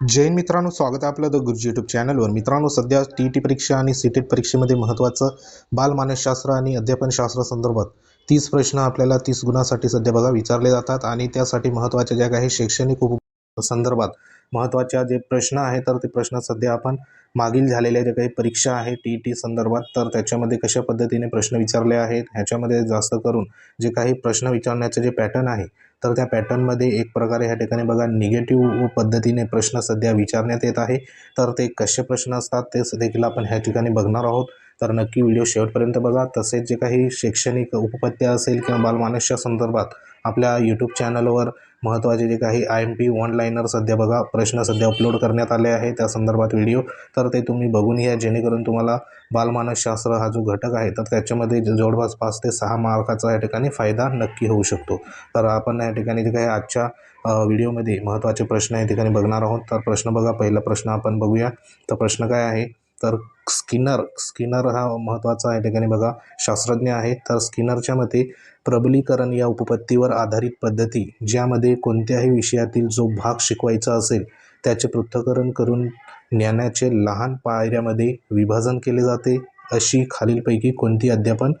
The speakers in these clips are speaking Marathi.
जैन मित्रांनो स्वागत आहे आपलं द गुरुजी यूट्यूब चॅनलवर मित्रांनो सध्या टी टी परीक्षा आणि सी टेट परीक्षेमध्ये महत्त्वाचं बालमानसशास्त्र आणि अध्यापनशास्त्र संदर्भात तीस प्रश्न आपल्याला तीस गुणासाठी सध्या बघा विचारले जातात आणि त्यासाठी महत्त्वाच्या ज्या काही शैक्षणिक उप संदर्भात महत्त्वाच्या जे प्रश्न आहे तर ते प्रश्न सध्या आपण मागील झालेल्या ज्या काही परीक्षा आहे टी टी संदर्भात तर त्याच्यामध्ये कशा पद्धतीने प्रश्न विचारले आहेत ह्याच्यामध्ये जास्त करून जे काही प्रश्न विचारण्याचे जे पॅटर्न आहे तर त्या पॅटर्नमध्ये एक प्रकारे ह्या ठिकाणी बघा निगेटिव्ह पद्धतीने प्रश्न सध्या विचारण्यात येत आहे. तर ते कसे प्रश्न असतात ते देखील आपण ह्या ठिकाणी बघणार आहोत. तर नक्की व्हिडिओ शेवटपर्यंत बघा. तसेच जे काही शैक्षणिक उपपत्ती असेल किंवा बालमानसच्या संदर्भात आपल्या यूट्यूब चॅनलवर महत्त्वाचे जे काही I M P one liner सध्या बघा प्रश्न सध्या अपलोड करण्यात आले आहे त्या संदर्भात व्हिडिओ तर ते तुम्ही बघून घ्या जेणेकरून तुम्हाला बालमानसशास्त्र हा जो घटक आहे तर त्याच्यामध्ये ज- जवळपास पाच ते सहा मार्काचा या ठिकाणी फायदा नक्की होऊ शकतो. तर आपण या ठिकाणी जे काही आजच्या व्हिडिओमध्ये महत्त्वाचे प्रश्न या ठिकाणी बघणार आहोत. तर प्रश्न बघा पहिला प्रश्न आपण बघूया. तर प्रश्न काय आहे? तर स्किनर स्किनर हा महत्त्वाचा या ठिकाणी बघा शास्त्रज्ञ आहे तर स्किनरच्या मते प्रबलीकरण या उपपत्तीवर आधारित पद्धती ज्यामध्ये कोणत्याही विषयातील जो भाग शिकवायचा असेल त्याचे पृथक्करण करून ज्ञानाचे लहान पायऱ्यामध्ये विभाजन केले जाते. अशी खालीलपैकी कोणती अध्यापन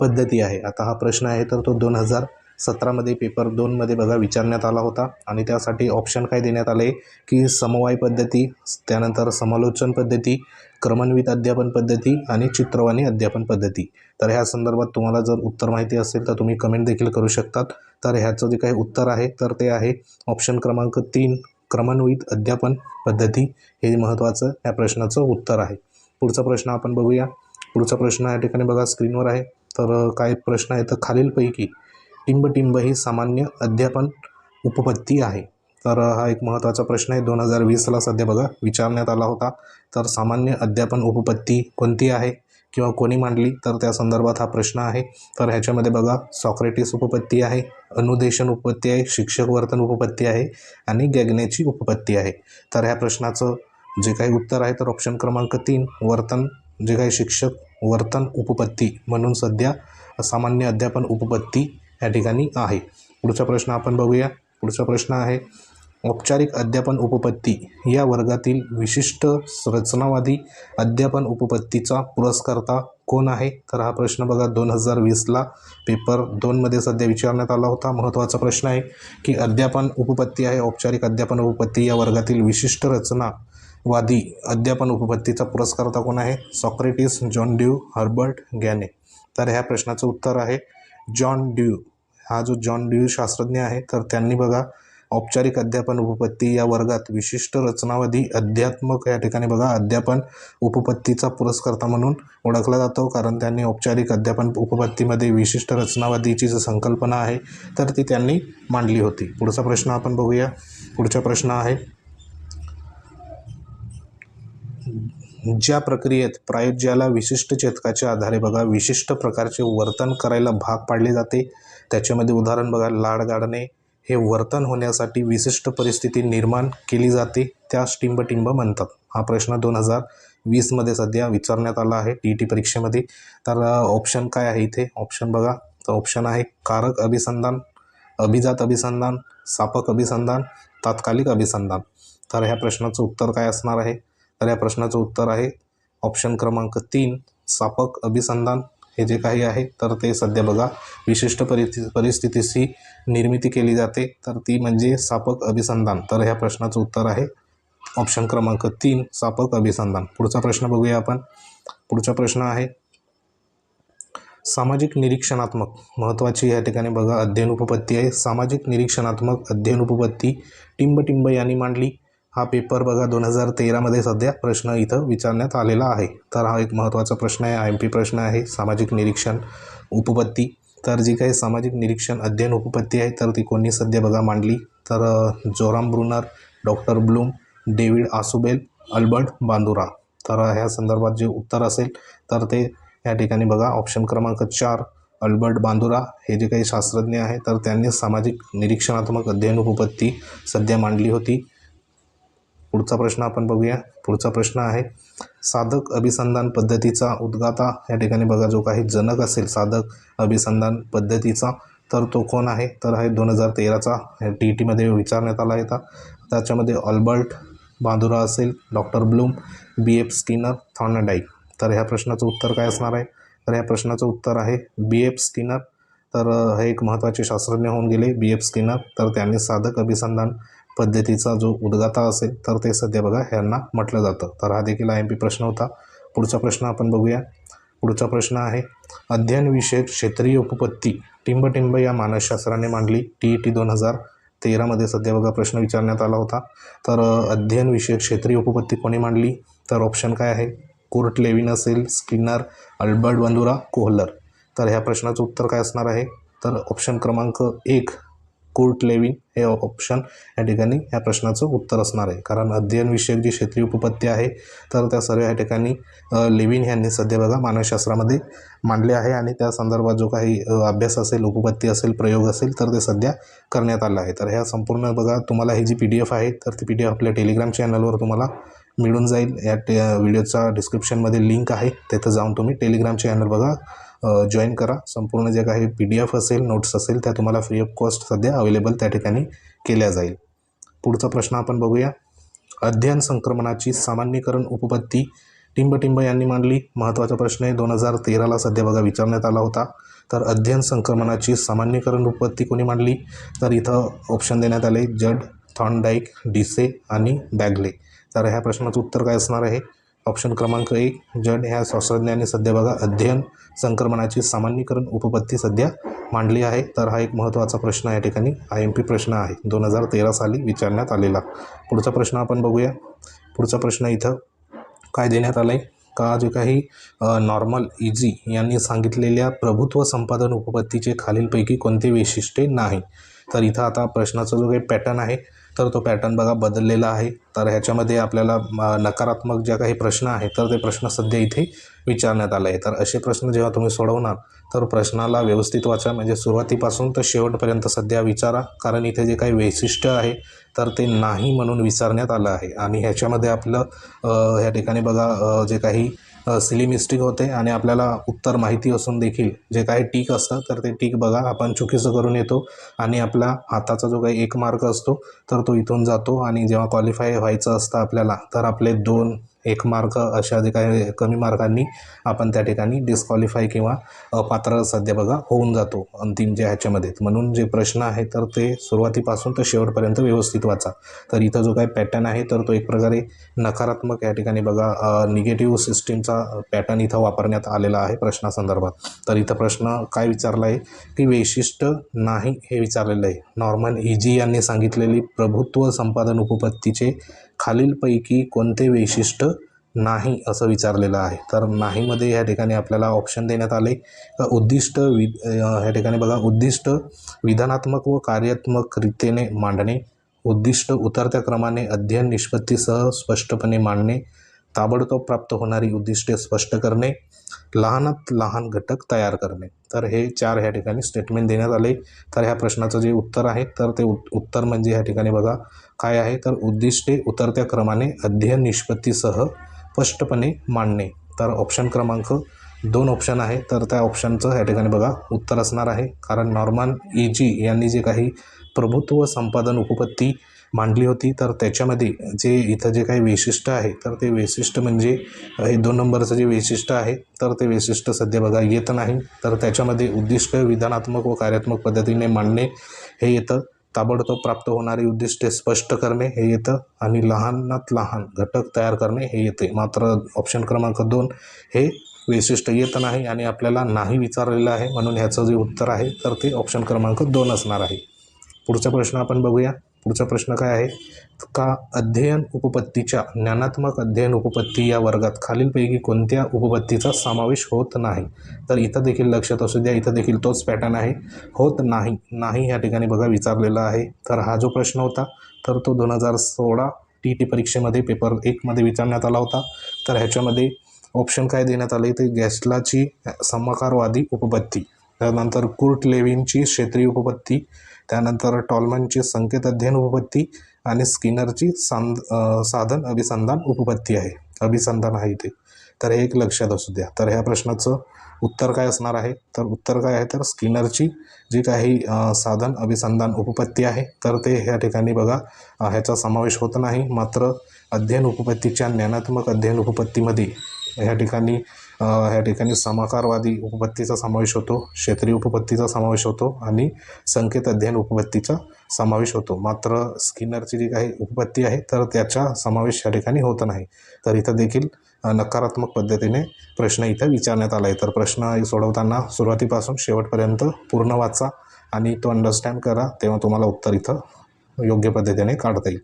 पद्धती आहे? आता हा प्रश्न आहे तर तो दोन हजार सतरामध्ये पेपर दोनमध्ये बघा विचारण्यात आला होता. आणि त्यासाठी ऑप्शन काय देण्यात आले? की समवाय पद्धती त्यानंतर समालोचन पद्धती क्रमन्वित अध्यापन पद्धती आणि चित्रवाणी अध्यापन पद्धती. तर ह्या संदर्भात तुम्हाला जर उत्तर माहिती असेल तर तुम्ही कमेंट देखील करू शकतात. तर ह्याचं जे काही उत्तर आहे तर ते आहे ऑप्शन क्रमांक तीन क्रमन्वित अध्यापन पद्धती. हे महत्त्वाचं या प्रश्नाचं उत्तर आहे. पुढचा प्रश्न आपण बघूया. पुढचा प्रश्न या ठिकाणी बघा स्क्रीनवर आहे. तर काय प्रश्न आहे तर खालीलपैकी. टिंबटिंब ही सामान्य अध्यापन उपपत्ती आहे. तर हा एक महत्त्वाचा प्रश्न आहे. दोन हजार वीसला सध्या बघा विचारण्यात आला होता. तर सामान्य अध्यापन उपपत्ती कोणती आहे किंवा कोणी मांडली? तर त्या संदर्भात हा प्रश्न आहे. तर ह्याच्यामध्ये बघा सॉक्रेटिस उपपत्ती आहे अनुदेशन उपपत्ती आहे शिक्षक वर्तन उपपत्ती आहे आणि गॅग्नेची उपपत्ती आहे. तर ह्या प्रश्नाचं जे काही उत्तर आहे तर ऑप्शन क्रमांक तीन वर्तन जे काही शिक्षक वर्तन उपपत्ती म्हणून सध्या सामान्य अध्यापन उपपत्ती या ठिकाणी आहे. पुढचा प्रश्न आपण बघूया. पुढचा प्रश्न आहे औपचारिक अध्यापन उपपत्ती या वर्गातील विशिष्ट रचनावादी अध्यापन उपपत्तीचा पुरस्कर्ता कोण आहे? तर हा प्रश्न बघा दोन हजार वीसला पेपर दोनमध्ये सध्या विचारण्यात आला होता. महत्त्वाचा प्रश्न आहे की अध्यापन उपपत्ती आहे औपचारिक अध्यापन उपपत्ती या वर्गातील विशिष्ट रचनावादी अध्यापन उपपत्तीचा पुरस्कर्ता कोण आहे? Socrates John Dewey Herbert Gagne. तर ह्या प्रश्नाचं उत्तर आहे जॉन ड्यू. हा जो जॉन ड्यू शास्त्रज्ञ आहे तर त्यांनी बघा औपचारिक अध्यापन उपपत्ती या वर्गात विशिष्ट रचनावादी अध्यात्मक या ठिकाणी बघा अध्यापन उपपत्तीचा पुरस्कर्ता म्हणून ओळखला जातो कारण त्यांनी औपचारिक अध्यापन उपपत्तीमध्ये विशिष्ट रचनावादीची जी संकल्पना आहे तर ती त्यांनी मांडली होती. पुढचा प्रश्न आपण बघूया. पुढचा प्रश्न आहे ज्या प्रक्रियेत प्रायोज्याला विशिष्ट चेतकाच्या आधारे बघा विशिष्ट प्रकारचे वर्तन करायला भाग पाडले जाते त्याच्यामध्ये उदाहरण बघा लाड गाडणे हे वर्तन होण्यासाठी विशिष्ट परिस्थिती निर्माण केली जाते त्यास टिंबटिंब म्हणतात. हा प्रश्न दोन हजार वीसमध्ये सध्या विचारण्यात आला आहे टी टी परीक्षेमध्ये. तर ऑप्शन काय आहे इथे? ऑप्शन बघा. तर ऑप्शन आहे कारक अभिसंधान अभिजात अभिसंधान सापक अभिसंधान तात्कालिक अभिसंधान. तर ह्या प्रश्नाचं उत्तर काय असणार आहे? तर या प्रश्नाचं उत्तर आहे. ऑप्शन क्रमांक तीन सापक अभिसंधान. हे जे काही आहे तर ते सध्या बघा विशिष्ट परिस्थिती परिस्थितीशी निर्मिती केली जाते. तर ती म्हणजे सापक अभिसंधान. तर ह्या प्रश्नाचं उत्तर आहे. ऑप्शन क्रमांक तीन सापक अभिसंधान. पुढचा प्रश्न बघूया आपण. पुढचा प्रश्न आहे. सामाजिक निरीक्षणात्मक. महत्त्वाची या ठिकाणी बघा अध्ययन उपपत्ती आहे. सामाजिक निरीक्षणात्मक अध्ययन उपपत्ती टिंबटिंब यांनी मांडली. हा पेपर बघा दोन हजार तेरामध्ये सध्या प्रश्न इथं विचारण्यात आलेला आहे. तर हा एक महत्त्वाचा प्रश्न आहे. आय एम पी प्रश्न आहे. सामाजिक निरीक्षण उपपत्ती. तर जी काही सामाजिक निरीक्षण अध्ययन उपपत्ती आहे तर ती कोणी सध्या बघा मांडली. तर Jerome Bruner doctor Bloom David Ausubel Albert Bandura. तर ह्या संदर्भात जे उत्तर असेल तर ते या ठिकाणी बघा. ऑप्शन क्रमांक चार अल्बर्ट बांदुरा. हे जे काही शास्त्रज्ञ आहे तर त्यांनी सामाजिक निरीक्षणात्मक अध्ययन उपपत्ती सध्या मांडली होती. पुढचा प्रश्न आपण बघूया. पुढचा प्रश्न आहे साधक अभिसंधान पद्धतीचा उद्गाता या ठिकाणी बघा जो काही जनक असेल साधक अभिसंधान पद्धतीचा तर तो कोण आहे? तर आहे दोन हजार तेराचा टी टीमध्ये विचारण्यात आला होता त्याच्यामध्ये ऑल्बर्ट बांदुरा असेल doctor Bloom B. F. Skinner Thorndike. तर ह्या प्रश्नाचं उत्तर काय असणार आहे? तर ह्या प्रश्नाचं उत्तर आहे बी. एफ. स्किनर. तर हे एक महत्त्वाचे शास्त्रज्ञ होऊन गेले बी. एफ. स्किनर. तर त्यांनी साधक अभिसंधान पद्धतीचा जो उद्गाता असेल तर ते सध्या बघा ह्यांना म्हटलं जातं. तर हा देखील आय एम पी प्रश्न होता. पुढचा प्रश्न आपण बघूया. पुढचा प्रश्न आहे अध्ययनविषयक क्षेत्रीय उपपत्ती टिंबटिंब या मानसशास्त्राने मांडली. टी ई टी दोन हजार तेरामध्ये सध्या बघा प्रश्न विचारण्यात आला होता. तर अध्ययनविषयक क्षेत्रीय उपपत्ती कोणी मांडली? तर ऑप्शन काय आहे? कोर्ट लेविन असेल स्किनर अल्बर्ट बंधुरा कोहलर. तर ह्या प्रश्नाचं उत्तर काय असणार आहे? तर ऑप्शन क्रमांक एक कोर्ट लेविन हे ऑप्शन या ठिकाणी ह्या प्रश्नाचं उत्तर असणार आहे. कारण अध्ययनविषयक जी क्षेत्रीय उपपत्ती आहे तर त्या सर्व या ठिकाणी लेविन यांनी सध्या बघा मानवशास्त्रामध्ये मांडले आहे आणि त्या संदर्भात जो काही अभ्यास असेल उपपत्ती असेल प्रयोग असेल तर ते सध्या करण्यात आलं आहे. तर ह्या संपूर्ण बघा तुम्हाला ही जी पी डी एफ आहे तर ती पी डी एफ आपल्या टेलिग्राम चॅनलवर तुम्हाला मिळून जाईल. या टे व्हिडिओचा डिस्क्रिप्शनमध्ये लिंक आहे. तिथं जाऊन तुम्ही टेलिग्राम चॅनल बघा. जॉईन करा. संपूर्ण जे काही पी डी एफ असेल नोट्स असेल त्या तुम्हाला फ्री ऑफ कॉस्ट सध्या अवेलेबल त्या ठिकाणी केल्या जाईल. पुढचा प्रश्न आपण बघूया. अध्ययन संक्रमणाची सामान्यीकरण उपपत्ती टिंबटिंब यांनी मांडली. महत्त्वाचा प्रश्न आहे. दोन हजार तेराला सध्या बघा विचारण्यात आला होता. तर अध्ययन संक्रमणाची सामान्यीकरण उपपत्ती कोणी मांडली? तर इथं ऑप्शन देण्यात आले. जड थॉनडाईक डिसे आणि बॅगले. तर ह्या प्रश्नाचं उत्तर काय असणार आहे? ऑप्शन क्रमांक एक जड ह्या शास्त्रज्ञांनी सध्या बघा अध्ययन संक्रमणाची सामान्यीकरण उपपत्ती सध्या मांडली आहे. तर हा एक महत्त्वाचा प्रश्न या ठिकाणी आय एम पी प्रश्न आहे. दोन हजार तेरा साली विचारण्यात आलेला. पुढचा प्रश्न आपण बघूया. पुढचा प्रश्न इथं काय देण्यात आलं आहे का जे काही नॉर्मल इजी यांनी सांगितलेल्या प्रभुत्व संपादन उपपत्तीचे खालीलपैकी कोणते वैशिष्ट्ये नाही? तर इथं आता प्रश्नाचा जो काही पॅटर्न आहे तर तो पॅटर्न बघा बदललेला आहे. तर ह्याच्यामध्ये आपल्याला नकारात्मक ज्या काही प्रश्न आहेत तर ते प्रश्न सध्या इथे विचारण्यात आले आहे तर असे प्रश्न जेव्हा तुम्ही सोडवणार तर प्रश्नाला व्यवस्थित वाचा म्हणजे सुरुवातीपासून तर शेवटपर्यंत सध्या विचारा. कारण इथे जे काही वैशिष्ट्य आहे तर ते नाही म्हणून विचारण्यात आलं आहे. आणि ह्याच्यामध्ये आपलं ह्या ठिकाणी बघा जे काही सिली मिस्टेक होते आणि आपल्याला उत्तर माहिती असून देखील जे काही टीक असतं तर ते टीक बघा आपण चुकीचं करून येतो आणि आपला हाताचा जो काही एक मार्क असतो तर तो इथून जातो आणि जेव्हा क्वालिफाय व्हायचं असतं आपल्याला तर आपले दोन एक मार्क अशा जे काही कमी मार्कांनी आपण त्या ठिकाणी डिस्क्वालिफाय किंवा अपात्र सध्या बघा होऊन जातो अंतिम जे ह्याच्यामध्ये. म्हणून जे प्रश्न आहे तर ते सुरुवातीपासून तर शेवटपर्यंत व्यवस्थित वाचा. तर इथं जो काही पॅटर्न आहे तर तो एक प्रकारे नकारात्मक या ठिकाणी बघा निगेटिव्ह सिस्टीमचा पॅटर्न इथं वापरण्यात आलेला आहे प्रश्नासंदर्भात. तर इथं प्रश्न काय विचारला आहे की वैशिष्ट्य नाही हे विचारलेलं आहे. नॉर्मन इजी यांनी सांगितलेली प्रभुत्व संपादन उपपत्तीचे खालीलपैकी कोणते वैशिष्ट्य नाही असं विचारलेलं आहे. तर नाहीमध्ये या ठिकाणी आपल्याला ऑप्शन देण्यात आले. उद्दिष्ट वि ह्या ठिकाणी बघा. उद्दिष्ट विधानात्मक व कार्यात्मक रीतीने मांडणे. उद्दिष्ट उतरत्या क्रमाने अध्ययन निष्पत्तीसह स्पष्टपणे मांडणे. ताबडतोब प्राप्त होणारी उद्दिष्टे स्पष्ट करणे. लहानात लहान घटक तयार करणे. तर हे चार ह्या ठिकाणी स्टेटमेंट देण्यात आले. तर ह्या प्रश्नाचं जे उत्तर आहे तर ते उत्तर म्हणजे ह्या ठिकाणी बघा. काय आहे? तर उद्दिष्टे उतरत्या क्रमाने अध्ययन निष्पत्तीसह स्पष्टपणे मांडणे. तर ऑप्शन क्रमांक दोन ऑप्शन आहे. तर त्या ऑप्शनचं ह्या ठिकाणी बघा उत्तर असणार आहे. कारण नॉर्मन इजी यांनी जे काही प्रभुत्व संपादन उपपत्ती मांडली होती तर त्याच्यामध्ये जे इथं जे काही वैशिष्ट्य आहे तर ते वैशिष्ट्य म्हणजे हे दोन नंबरचं जे वैशिष्ट्य आहे तर ते वैशिष्ट्य सध्या बघा येत नाही. तर त्याच्यामध्ये उद्दिष्ट विधानात्मक व कार्यात्मक पद्धतीने मांडणे हे येतं. ताबडतोब प्राप्त होणारी उद्दिष्टे स्पष्ट करणे हे येतं. आणि लहानात लहान घटक तयार करणे हे येते. मात्र ऑप्शन क्रमांक दोन हे वैशिष्ट्य येत नाही आणि आपल्याला नाही विचारलेलं आहे म्हणून ह्याचं जे उत्तर आहे तर ते ऑप्शन क्रमांक दोन असणार आहे. पुढचा प्रश्न आपण बघूया. पुढचा प्रश्न काय आहे? का अध्ययन उपपत्तीच्या ज्ञानात्मक अध्ययन उपपत्ती या वर्गात खालीलपैकी कोणत्या उपपत्तीचा समावेश होत नाही? तर इथं देखील लक्षात असू द्या इथं देखील तोच पॅटर्न आहे. होत नाही नाही ह्या ठिकाणी बघा विचारलेला आहे. तर हा जो प्रश्न होता तर तो दोन हजार सोळा टी टी परीक्षेमध्ये पेपर एकमध्ये विचारण्यात आला होता. तर ह्याच्यामध्ये ऑप्शन काय देण्यात आले? ते गॅस्लाची समकारवादी उपपत्ती. त्यानंतर कुर्ट लेविनची क्षेत्रीय उपपत्ती. त्यानंतर टॉलमनची संकेत अध्ययन उपपत्ती आणि स्किनरची सांद साधन अभिसंधान उपपत्ती आहे. अभिसंधान आहे इथे. तर हे एक लक्षात असू द्या. तर ह्या प्रश्नाचं उत्तर काय असणार आहे? तर उत्तर काय आहे? तर स्किनरची जी काही साधन अभिसंधान उपपत्ती आहे तर ते ह्या ठिकाणी बघा ह्याचा समावेश होत नाही. मात्र अध्ययन उपपत्तीच्या ज्ञानात्मक अध्ययन उपपत्तीमध्ये ह्या ठिकाणी ह्या ठिकाणी समाकारवादी उपपत्तीचा समावेश होतो क्षेत्रीय उपपत्तीचा समावेश होतो आणि संकेत अध्ययन उपपत्तीचा समावेश होतो. मात्र स्किनरची जी काही उपपत्ती आहे तर त्याचा समावेश या ठिकाणी होत नाही. तर इथं देखील नकारात्मक पद्धतीने प्रश्न इथं विचारण्यात आला आहे तर प्रश्न सोडवताना सुरुवातीपासून शेवटपर्यंत पूर्ण वाचा आणि तो अंडरस्टँड करा तेव्हा तुम्हाला उत्तर इथं योग्य पद्धतीने काढता येईल.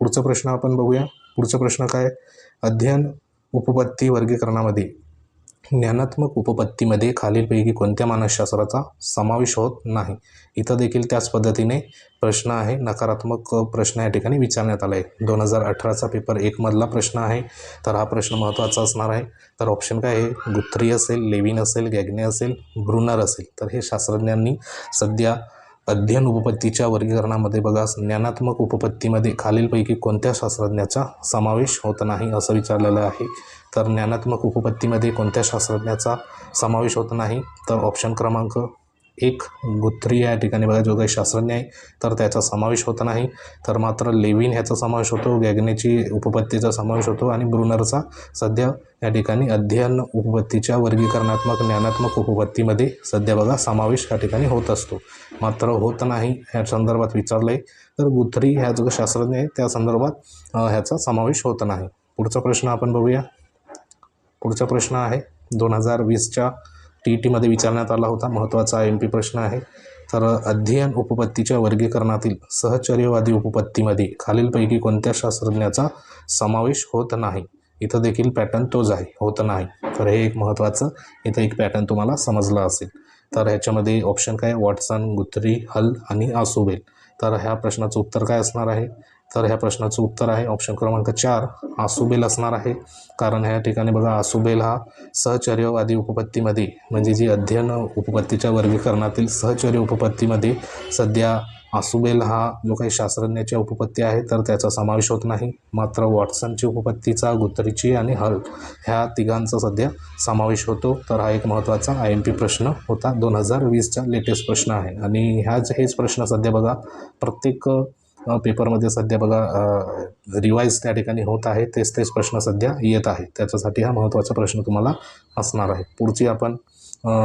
पुढचा प्रश्न आपण बघूया. पुढचा प्रश्न काय? अध्ययन उपपत्ती वर्गीकरणामध्ये ज्ञानात्मक उपपत्तीमध्ये खालीलपैकी कोणत्या मानसशास्त्राचा समावेश होत नाही? इथं देखील त्याच पद्धतीने प्रश्न आहे. नकारात्मक प्रश्न या ठिकाणी विचारण्यात आला आहे दोन हजार अठराचा पेपर एकमधला प्रश्न आहे. तर हा प्रश्न महत्त्वाचा असणार आहे. तर ऑप्शन काय आहे? गुथ्री असेल लेविन असेल गॅग्ने असेल ब्रुनर असेल. तर हे शास्त्रज्ञांनी सध्या अध्ययन उपपत्तीच्या वर्गीकरणामध्ये बघा ज्ञानात्मक उपपत्तीमध्ये खालीलपैकी कोणत्या शास्त्रज्ञाचा समावेश होत नाही असं विचारलेलं आहे. तर ज्ञानात्मक उपपत्तीमध्ये कोणत्या शास्त्रज्ञाचा समावेश होत नाही? तर ऑप्शन क्रमांक एक गुत्री या ठिकाणी बघा जो काही शास्त्रज्ञ आहे तर त्याचा समावेश होत नाही. तर मात्र लेविन ह्याचा समावेश होतो गॅग्नेची उपपत्तीचा समावेश होतो आणि ब्रुनरचा. सध्या या ठिकाणी अध्ययन उपपत्तीच्या वर्गीकरणात्मक ज्ञानात्मक उपपत्तीमध्ये सध्या बघा समावेश या ठिकाणी होत असतो. मात्र होत नाही ह्या संदर्भात विचारलं आहे तर गुथरी ह्या जो शास्त्रज्ञ आहे त्या संदर्भात ह्याचा समावेश होत नाही. पुढचा प्रश्न आपण बघूया. पुढचा प्रश्न आहे. दोन हजार वीसच्या टी ई टीमध्ये विचारण्यात आला होता. महत्त्वाचा एम पी प्रश्न आहे. तर अध्ययन उपपत्तीच्या वर्गीकरणातील सहचर्यवादी उपपत्तीमध्ये खालीलपैकी कोणत्या शास्त्रज्ञाचा समावेश होत नाही? इथं देखील पॅटर्न तोच आहे. होत नाही. तर हे एक महत्त्वाचं इथं एक पॅटर्न तुम्हाला समजला असेल. तर ह्याच्यामध्ये ऑप्शन काय? वॉटसन गुथरी हल आणि आसुबेल. तर ह्या प्रश्नाचं उत्तर काय असणार आहे? तर ह्या प्रश्नाचं उत्तर आहे. ऑप्शन क्रमांक चार आसुबेल असणार आहे. कारण ह्या ठिकाणी बघा आसुबेल हा सहचर्यवादी उपपत्तीमध्ये म्हणजे जी अध्ययन उपपत्तीच्या वर्गीकरणातील सहचर्य उपपत्तीमध्ये सध्या आसुबेल हा जो काही शास्त्रज्ञाची उपपत्ती आहे तर त्याचा समावेश होत नाही. मात्र वॉटसनची उपपत्तीचा गुत्तरीची आणि हल ह्या तिघांचा सध्या समावेश होतो. तर हा एक महत्त्वाचा आय एम पी प्रश्न होता. दोन हजार वीसचा लेटेस्ट प्रश्न आहे. आणि ह्याच हेच प्रश्न सध्या बघा प्रत्येक पेपरमध्ये सध्या बघा रिवाईज त्या ठिकाणी होत आहे. तेच तेच प्रश्न सध्या येत आहे त्याच्यासाठी हा महत्त्वाचा प्रश्न तुम्हाला असणार आहे. पुढची आपण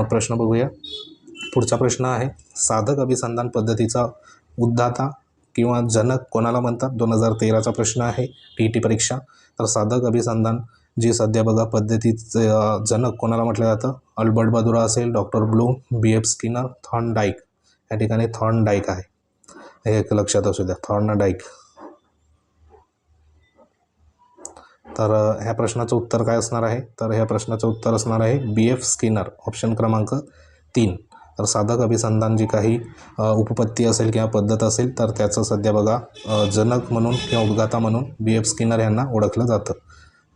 प्रश्न बघूया. पुढचा प्रश्न आहे साधक अभिसंधान पद्धतीचा उद्दाता किंवा जनक कोणाला म्हणतात? दोन हजार तेराचा प्रश्न आहे टी ई टी परीक्षा. तर साधक अभिसंधान जी सध्या बघा पद्धतीचं जनक कोणाला म्हटलं जातं? अल्बर्ट बदुरा असेल doctor Bloom B F Skinner Thorndike. या ठिकाणी थॉर्न डाईक आहे. हे एक लक्षात असू द्या. थॉर्नडाईक तर ह्या प्रश्नाचं उत्तर काय असणार आहे? तर ह्या प्रश्नाचं उत्तर असणार आहे बी. एफ. स्किनर ऑप्शन क्रमांक तीन. तर साधक अभिसंधान जी काही उपपत्ती असेल किंवा पद्धत असेल तर त्याचं सध्या बघा जनक म्हणून किंवा उद्गाता म्हणून बी. एफ. स्किनर यांना ओळखलं जातं.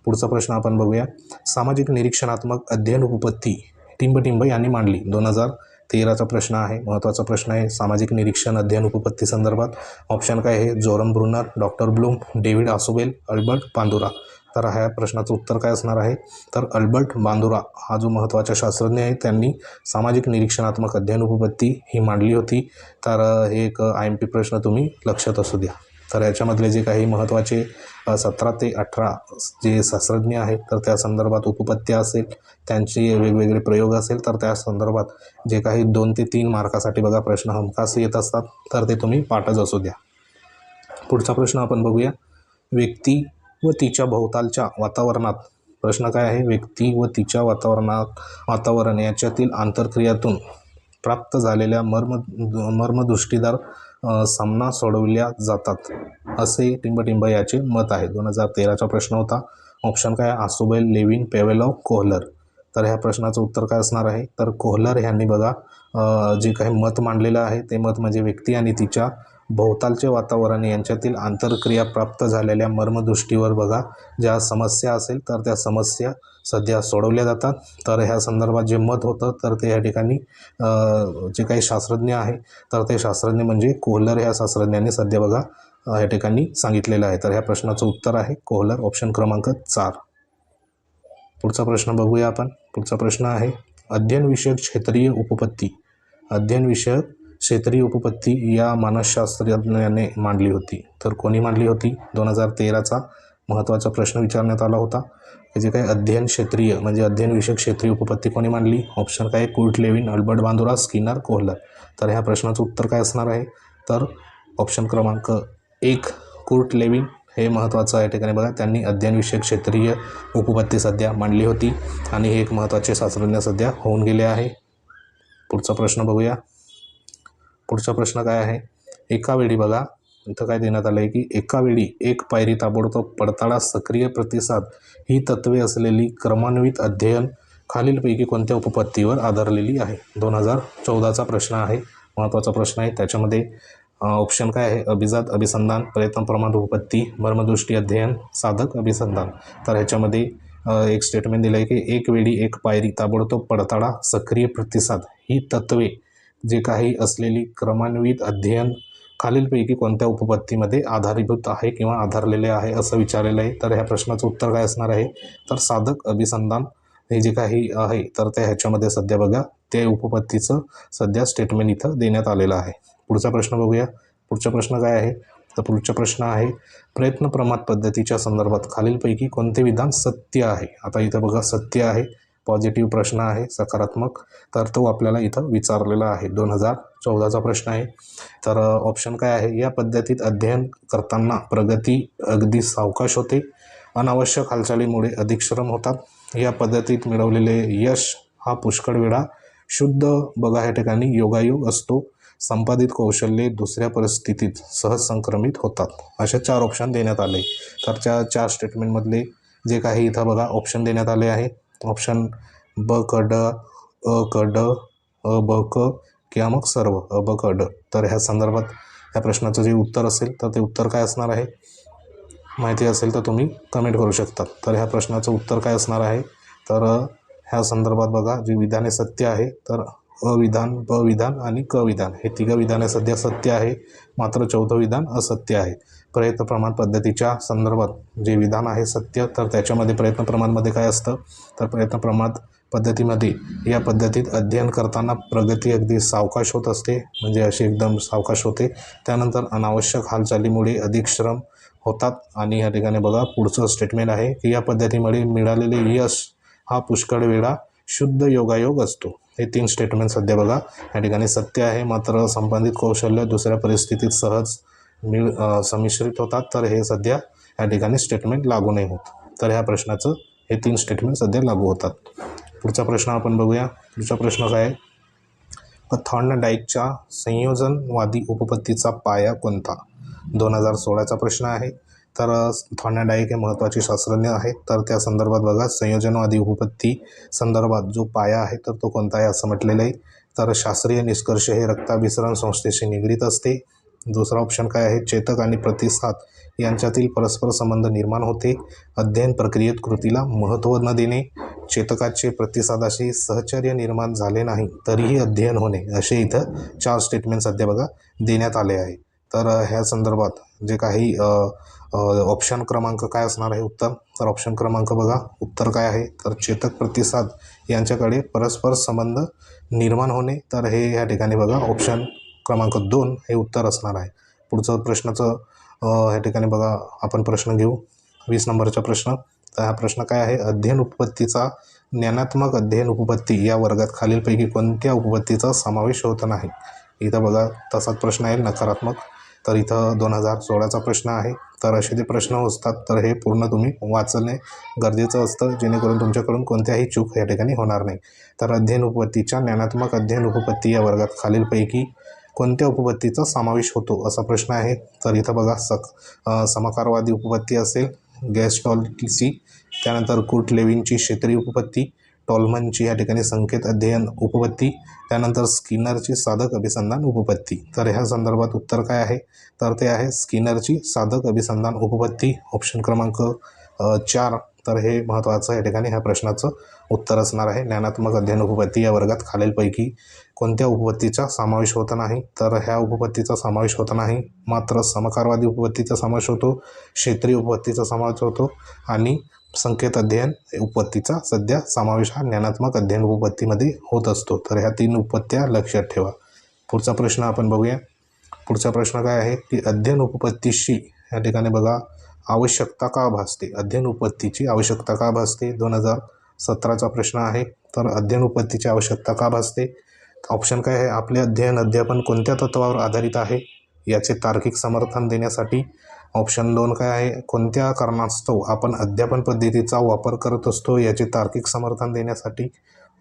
पुढचा प्रश्न आपण बघूया. सामाजिक निरीक्षणात्मक अध्ययन उपपत्ती टिंबटिंब यांनी मांडली दोन हजार तेराचा प्रश्न आहे महत्त्वाचा प्रश्न आहे. सामाजिक निरीक्षण अध्ययन उपपत्ती संदर्भात ऑप्शन काय आहे? Jerome Bruner doctor Bloom David Ausubel Albert Bandura तर ह्या प्रश्नाचं उत्तर काय असणार आहे? तर अल्बर्ट बांदुरा हा जो महत्त्वाचा शास्त्रज्ञ आहे त्यांनी सामाजिक निरीक्षणात्मक अध्ययन उपपत्ती ही मांडली होती. तर हे एक आय एम पी प्रश्न तुम्ही लक्षात असू द्या. तर याच्यामधले जे काही महत्त्वाचे सतरा ते अठरा जे शास्त्रज्ञ आहेत तर त्या संदर्भात उपपत्त्या असेल त्यांचे वेगवेगळे प्रयोग असेल तर त्या संदर्भात जे काही दोन ते तीन मार्कासाठी बघा प्रश्न हमखास येत असतात तर ते तुम्ही पाठच असू द्या. पुढचा प्रश्न आपण बघूया. व्यक्ती व तिच्या भोवतालच्या वातावरणात प्रश्न काय आहे? व्यक्ती व तिच्या वातावरणात वातावरण याच्यातील आंतरक्रियातून प्राप्त झालेल्या मर्म मर्मदृष्टीदार सामना सोडविल्या जातात असे टिंबटिंब याचे मत आहे. दोन हजार तेराचा प्रश्न होता ऑप्शन काय? Ausubel Lewin Pavlov Kohler. तर ह्या प्रश्नाचं उत्तर काय असणार आहे? तर कोहलर ह्यांनी बघा जे काही मत मांडलेलं आहे ते मत म्हणजे व्यक्ती आणि तिच्या भोवतालचे वातावरण यांच्यातील आंतरक्रिया प्राप्त झालेल्या मर्मदृष्टीवर बघा. ज्या समस्या असेल तर त्या समस्या सध्या सोडवल्या जातात. तर ह्या संदर्भात जे मत होतं तर ते या ठिकाणी जे काही शास्त्रज्ञ आहे तर ते शास्त्रज्ञ म्हणजे कोहलर ह्या शास्त्रज्ञाने सध्या बघा ह्या या ठिकाणी सांगितलेलं आहे. तर ह्या प्रश्नाचं उत्तर आहे कोहलर ऑप्शन क्रमांक चार. पुढचा प्रश्न बघूया आपण. पुढचा प्रश्न आहे अध्ययनविषयक क्षेत्रीय उपपत्ती. अध्ययनविषयक क्षेत्रीय उपपत्ती या मानसशास्त्रज्ञाने मांडली होती. तर कोणी मांडली होती? दोन हजार तेराचा महत्त्वाचा प्रश्न विचारण्यात आला होता. हे जे काही अध्ययन क्षेत्रीय म्हणजे अध्ययनविषयक क्षेत्रीय उपपत्ती कोणी मांडली? ऑप्शन काय? Kurt Lewin Albert Bandura Skinner Kohler. तर ह्या प्रश्नाचं उत्तर काय असणार आहे? तर ऑप्शन क्रमांक एक कुर्ट लेविन हे महत्त्वाचं आहे. ठिकाणी बघा त्यांनी अध्ययनविषयक क्षेत्रीय उपपत्ती सध्या मांडली होती. आणि हे एक महत्त्वाचे शास्त्रज्ञ सध्या होऊन गेले आहे. पुढचा प्रश्न बघूया. पुढचा प्रश्न काय आहे? एका वेळी बघा इथं काय देण्यात आलं आहे की एका वेळी एक पायरी ताबडतोब पडताळा सक्रिय प्रतिसाद ही तत्वे असलेली क्रमान्वित अध्ययन खालीलपैकी कोणत्या उपपत्तीवर आधारलेली आहे? दोन हजार चौदाचा प्रश्न आहे महत्त्वाचा प्रश्न आहे. त्याच्यामध्ये ऑप्शन काय आहे? अभिजात अभिसंधान प्रयत्न प्रमाण उपपत्ती मर्मदृष्टी अध्ययन साधक अभिसंधान. तर ह्याच्यामध्ये एक स्टेटमेंट दिलं आहे की एक वेळी एक पायरी ताबडतोब पडताळा सक्रिय प्रतिसाद ही तत्वे जे काही असलेली क्रमान्वित अध्ययन खालीलपैकी कोणत्या उपपत्तीमध्ये आधारीभूत आहे किंवा आधारलेले आहे असं विचारलेलं आहे? तर ह्या प्रश्नाचं उत्तर काय असणार आहे? तर साधक अभिसंधान हे जे काही आहे तर त्या ह्याच्यामध्ये सध्या बघा ते उपपत्तीचं सध्या स्टेटमेंट इथं देण्यात आलेलं आहे. पुढचा प्रश्न बघूया. पुढचा प्रश्न काय आहे? तर पुढचा प्रश्न आहे प्रयत्न प्रमाण पद्धतीच्या संदर्भात खालीलपैकी कोणते विधान सत्य आहे? आता इथं बघा सत्य आहे. पॉझिटिव्ह प्रश्न आहे सकारात्मक. तर तो आपल्याला इथं विचारलेला आहे. दोन हजार चौदाचा प्रश्न आहे. तर ऑप्शन काय आहे? या पद्धतीत अध्ययन करताना प्रगती अगदी सावकाश होते. अनावश्यक हालचालीमुळे अधिक श्रम होतात. या पद्धतीत मिळवलेले यश हा पुष्कळ वेळा शुद्ध बघा ह्या ठिकाणी योगायोग असतो. संपादित कौशल्ये दुसऱ्या परिस्थितीत सहज संक्रमित होतात. असे चार ऑप्शन देण्यात आले. तर त्या चार स्टेटमेंटमधले जे काही इथं बघा ऑप्शन देण्यात आले आहे. ऑप्शन ब क ड अ क ड अ ब क किंवा मग सर्व अ ब क ड. तर ह्या संदर्भात ह्या प्रश्नाचं जे उत्तर असेल तर ते उत्तर काय असणार आहे? माहिती असेल तर तुम्ही कमेंट करू शकता. तर ह्या प्रश्नाचं उत्तर काय असणार आहे? तर ह्या संदर्भात बघा जी विधाने सत्य आहे तर अविधान ब विधान आणि क विधान. हे तिघं विधाने सध्या सत्य आहे मात्र चौथं विधान असत्य आहे. प्रयत्न प्रमाण पद्धतीच्या संदर्भात जे विधान आहे सत्य तर त्याच्यामध्ये प्रयत्न प्रमाणमध्ये काय असतं? तर प्रयत्न प्रमाण पद्धतीमध्ये या पद्धतीत अध्ययन करताना प्रगती अगदी सावकाश होत असते म्हणजे अशी एकदम सावकाश होते. त्यानंतर अनावश्यक हालचालीमुळे अधिक श्रम होतात आणि या ठिकाणी बघा पुढचं स्टेटमेंट आहे की या पद्धतीमुळे मिळालेले यश हा पुष्कळ वेळा शुद्ध योगायोग असतो. हे तीन स्टेटमेंट सध्या बघा या ठिकाणी सत्य आहे मात्र संबंधित कौशल्य दुसऱ्या परिस्थितीत सहज मिळ अ, संमिश्रित होतात तर हे सध्या या ठिकाणी स्टेटमेंट लागू नाही होत. तर ह्या प्रश्नाचं हे तीन स्टेटमेंट सध्या लागू होतात. पुढचा प्रश्न आपण बघूया. पुढचा प्रश्न काय? आहे थॉर्नडाईकच्या संयोजनवादी उपपत्तीचा पाया कोणता? दोन हजार सोळाचा प्रश्न आहे. तर थॉर्नडाईक हे महत्त्वाचे शास्त्रज्ञ आहेत. तर त्या संदर्भात बघा संयोजनवादी उपपत्ती संदर्भात जो पाया आहे तर तो कोणता आहे असं म्हटलेलं आहे. तर शास्त्रीय निष्कर्ष हे रक्ताभिसरण संस्थेशी निगडीत असते. दुसरा ऑप्शन काय आहे? चेतक आणि प्रतिसाद यांच्यातील परस्पर संबंध निर्माण होते. अध्ययन प्रक्रियेत कृतीला महत्त्व न देणे चेतकाचे प्रतिसादाशी सहचर्य निर्माण झाले नाही तरीही अध्ययन होणे असे इथं चार स्टेटमेंट सध्या बघा देण्यात आले आहे. तर ह्या संदर्भात जे काही ऑप्शन क्रमांक काय असणार आहे उत्तर? तर ऑप्शन क्रमांक बघा उत्तर काय आहे? तर चेतक प्रतिसाद यांच्याकडे परस्पर संबंध निर्माण होणे. तर हे या ठिकाणी बघा ऑप्शन क्रमांक दोन हे उत्तर असणार आहे. पुढचं प्रश्नाचं ह्या ठिकाणी बघा आपण प्रश्न घेऊ. वीस नंबरचा प्रश्न. तर हा प्रश्न काय आहे? अध्ययन उपपत्तीचा ज्ञानात्मक अध्ययन उपपत्ती या वर्गात खालीलपैकी कोणत्या उपपत्तीचा समावेश होत नाही? इथं बघा तसाच प्रश्न आहे नकारात्मक. तर इथं दोन हजार सोळाचा प्रश्न आहे. तर असे जे प्रश्न असतात तर हे पूर्ण तुम्ही वाचणे गरजेचं असतं. जेणेकरून तुमच्याकडून कोणत्याही चूक या ठिकाणी होणार नाही. तर अध्ययन उपपत्तीच्या ज्ञानात्मक अध्ययन उपपत्ती या वर्गात खालीलपैकी कोणत्या उपपत्तीचा समावेश होतो असा प्रश्न आहे. तर इथं बघा सक समकारवादी उपपत्ती असेल गॅस्टॉलची त्यानंतर कुट लेविनची क्षेत्रीय उपपत्ती टॉलमनची या ठिकाणी संकेत अध्ययन उपपत्ती त्यानंतर स्किनरची साधक अभिसंधान उपपत्ती. तर ह्या संदर्भात उत्तर काय आहे? तर ते आहे स्किनरची साधक अभिसंधान उपपत्ती ऑप्शन क्रमांक चार. तर हे महत्त्वाचं या ठिकाणी ह्या प्रश्नाचं उत्तर असणार आहे. ज्ञानात्मक अध्ययन उपपत्ती या वर्गात खालीलपैकी कोणत्या उपपत्तीचा समावेश होत नाही? तर ह्या उपपत्तीचा समावेश होत नाही. मात्र समकारवादी उपपत्तीचा समावेश होतो क्षेत्रीय उपपत्तीचा समावेश होतो आणि संकेत अध्ययन उपपत्तीचा सध्या समावेश हा ज्ञानात्मक अध्ययन उपपत्तीमध्ये होत असतो. तर ह्या तीन उपपत्त्या लक्षात ठेवा. पुढचा प्रश्न आपण बघूया. पुढचा प्रश्न काय आहे? की अध्ययन उपपत्तीशी या ठिकाणी बघा आवश्यकता का भासते? अध्ययन उपपत्तीची आवश्यकता का भासते? दोन हजार सतराचा प्रश्न आहे. तर अध्ययन उपपत्तीची आवश्यकता का भासते? ऑप्शन काय आहे? आपले अध्ययन अध्यापन कोणत्या तत्वावर आधारित आहे? याचे तार्किक समर्थन देण्यासाठी ऑप्शन दोन काय आहे? कोणत्या कारणास्तव आपण अध्यापन पद्धतीचा वापर करत असतो? याचे तार्किक समर्थन देण्यासाठी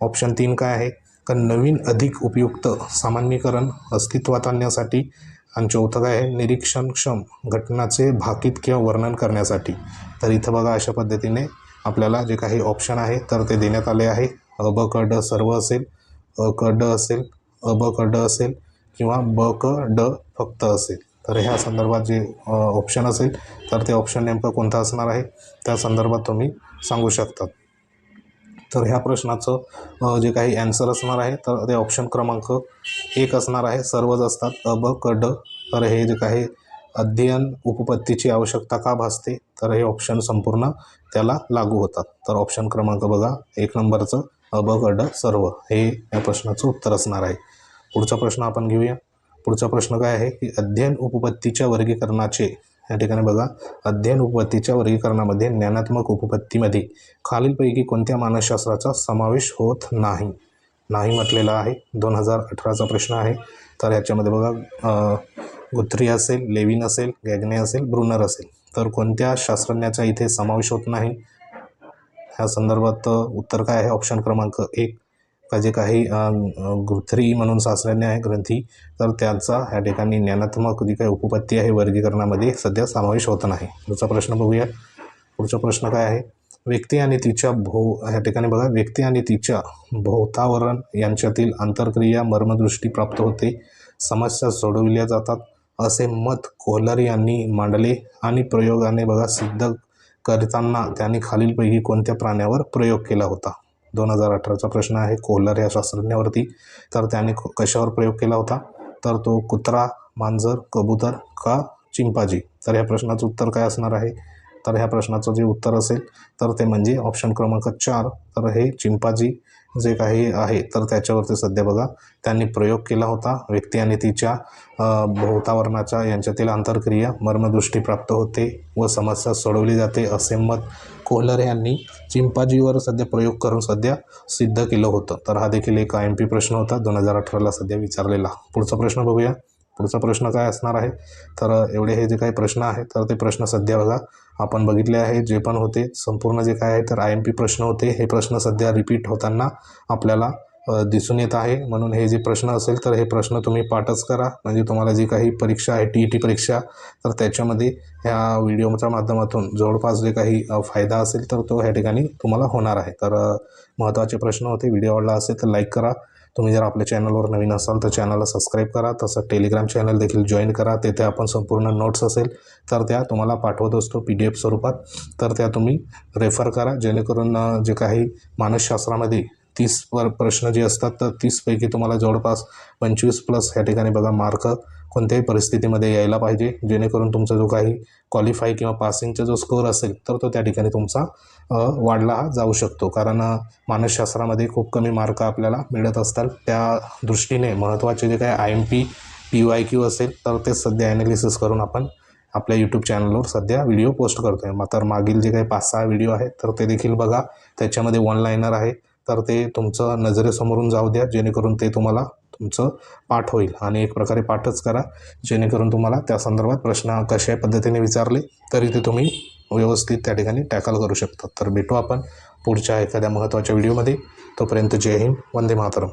ऑप्शन तीन काय आहे? का नवीन अधिक उपयुक्त सामान्यीकरण अस्तित्वात आणण्यासाठी आणि चौथं काय आहे? निरीक्षणक्षम घटनाचे भाकीत किंवा वर्णन करण्यासाठी. तर इथं बघा अशा पद्धतीने आपल्याला जे काही ऑप्शन आहे तर ते देण्यात आले आहे. अ ब क ड सर्व असेल. अ क ड असेल. अ ब क ड असेल. किंवा ब क ड फक्त असेल. तर ह्या संदर्भात जे ऑप्शन असेल तर ते ऑप्शन नेमकं कोणतं असणार आहे? त्या संदर्भात तुम्ही सांगू शकतात तर ह्या प्रश्नाचं जे काही ॲन्सर असणार आहे तर ते ऑप्शन क्रमांक एक असणार आहे. सर्वच असतात. अब कड तर हे जे काही अध्ययन उपपत्तीची आवश्यकता का भासते तर हे ऑप्शन संपूर्ण त्याला लागू होतात. तर ऑप्शन क्रमांक बघा. एक नंबरचं अब कड सर्व. हे या प्रश्नाचं उत्तर असणार आहे. पुढचा प्रश्न आपण घेऊया. पुढचा प्रश्न काय आहे? की अध्ययन उपपत्तीच्या वर्गीकरणाचे या ठिकाणी बघा अध्ययन उपपत्तीच्या वर्गीकरणामध्ये ज्ञानात्मक उपपत्तीमध्ये खालीलपैकी कोणत्या मानसशास्त्राचा समावेश होत नाही? नाही म्हटलेला आहे. दोन हजार अठराचा प्रश्न आहे. तर याच्यामध्ये बघा गुत्री असेल लेविन असेल गॅग्ने असेल ब्रुनर असेल. तर कोणत्या शास्त्रज्ञाचा इथे समावेश होत नाही? ह्या संदर्भात उत्तर काय आहे? ऑप्शन क्रमांक एक. जे काही अ, म्हणून शास्त्रज्ञ आहे ग्रंथी तर त्यांचा ह्या ठिकाणी ज्ञानात्मक जी काही उपपत्ती आहे वर्गीकरणामध्ये सध्या समावेश होत नाही. पुढचा प्रश्न बघूया. पुढचा प्रश्न काय आहे? व्यक्ती आणि तिच्या भो ह्या ठिकाणी बघा. व्यक्ती आणि तिच्या भोवतावरण यांच्यातील आंतरक्रिया मर्मदृष्टी प्राप्त होते. समस्या सोडविल्या जातात. असे मत कोहलर यांनी मांडले आणि प्रयोगाने बघा सिद्ध करताना त्यांनी खालीलपैकी कोणत्या प्राण्यावर प्रयोग केला होता? दोन हजार अठराचा प्रश्न आहे. कोहलर या शास्त्रज्ञावरती. तर त्याने क- कशावर प्रयोग केला होता? तर तो कुत्रा मांजर कबूतर का चिंपाजी? तर या प्रश्नाचं उत्तर काय असणार आहे? तर ह्या प्रश्नाचं जे उत्तर असेल तर ते म्हणजे ऑप्शन क्रमांक चार. तर हे चिंपाजी जे काही आहे तर त्याच्यावरती सध्या बघा त्यांनी प्रयोग केला होता. व्यक्ती आणि तिच्या भोवतावरणाच्या यांच्यातील आंतरक्रिया मर्मदृष्टी प्राप्त होते व समस्या सोडवली जाते असे मत कोहलर यांनी चिंपाजीवर सध्या प्रयोग करून सध्या सिद्ध केलं होतं. तर हा देखील एक आय एम पी प्रश्न होता. दोन हजार अठराला सध्या विचारलेला. पुढचा प्रश्न बघूया. पुढचा प्रश्न काय असणार आहे? तर एवढे हे जे काही प्रश्न आहेत तर ते प्रश्न सध्या बघा. आपण बघितले आहे जे पण होते संपूर्ण जे काय आहे तर आय एम पी प्रश्न होते. हे प्रश्न सध्या रिपीट होताना आपल्याला दिसून येत आहे. म्हणून हे जे प्रश्न असेल तर हे प्रश्न तुम्ही पाठच करा. म्हणजे तुम्हाला जी काही परीक्षा आहे टी ई टी परीक्षा तर त्याच्यामध्ये ह्या व्हिडिओच्या माध्यमातून जवळपास जे काही फायदा असेल तर तो ह्या ठिकाणी तुम्हाला होणार आहे. तर महत्त्वाचे प्रश्न होते व्हिडिओ आवडला असेल तर लाईक करा. तुम्ही जर आपल्या चॅनलवर नवीन असाल तर चॅनलला सबस्क्राईब करा. तसं टेलिग्राम चॅनल देखील जॉईन करा. तेथे आपण संपूर्ण नोट्स असेल तर त्या तुम्हाला पाठवत असतो पी डी एफ स्वरूपात. तर त्या तुम्ही रेफर करा. जेणेकरून जे काही मानसशास्त्रामध्ये तीस पर प्रश्न जे असतात तर तीसपैकी तुम्हाला जवळपास पंचवीस प्लस ह्या ठिकाणी बघा मार्क कोणत्याही परिस्थितीमध्ये यायला पाहिजे. जेणेकरून तुमचा जो काही क्वालिफाय किंवा पासिंगचा जो स्कोअर असेल तर तो त्या ठिकाणी तुमचा वाढला जाऊ शकतो. कारण मानसशास्त्रामध्ये खूप कमी मार्क आपल्याला मिळत असतात. त्या दृष्टीने महत्त्वाचे जे काही I M P P Y Q असेल तर ते सध्या ॲनालिसिस करून आपण आपल्या यूट्यूब चॅनलवर सध्या व्हिडिओ पोस्ट करतो आहे तर मागील जे काही पाच सहा व्हिडिओ आहेत तर ते देखील बघा. त्याच्यामध्ये वन आहे. तर ते तुमचं नजरेसमोरून जाऊ द्या जेणेकरून ते तुम्हाला तुमचं पाठ होईल. आणि एक प्रकारे पाठच करा जेणेकरून तुम्हाला त्या संदर्भात प्रश्न कशा पद्धतीने विचारले तरी ते तुम्ही व्यवस्थित त्या ठिकाणी टॅकल करू शकता. तर भेटू आपण पुढच्या एखाद्या महत्त्वाच्या व्हिडिओमध्ये. तोपर्यंत जय हिंद वंदे मातरम.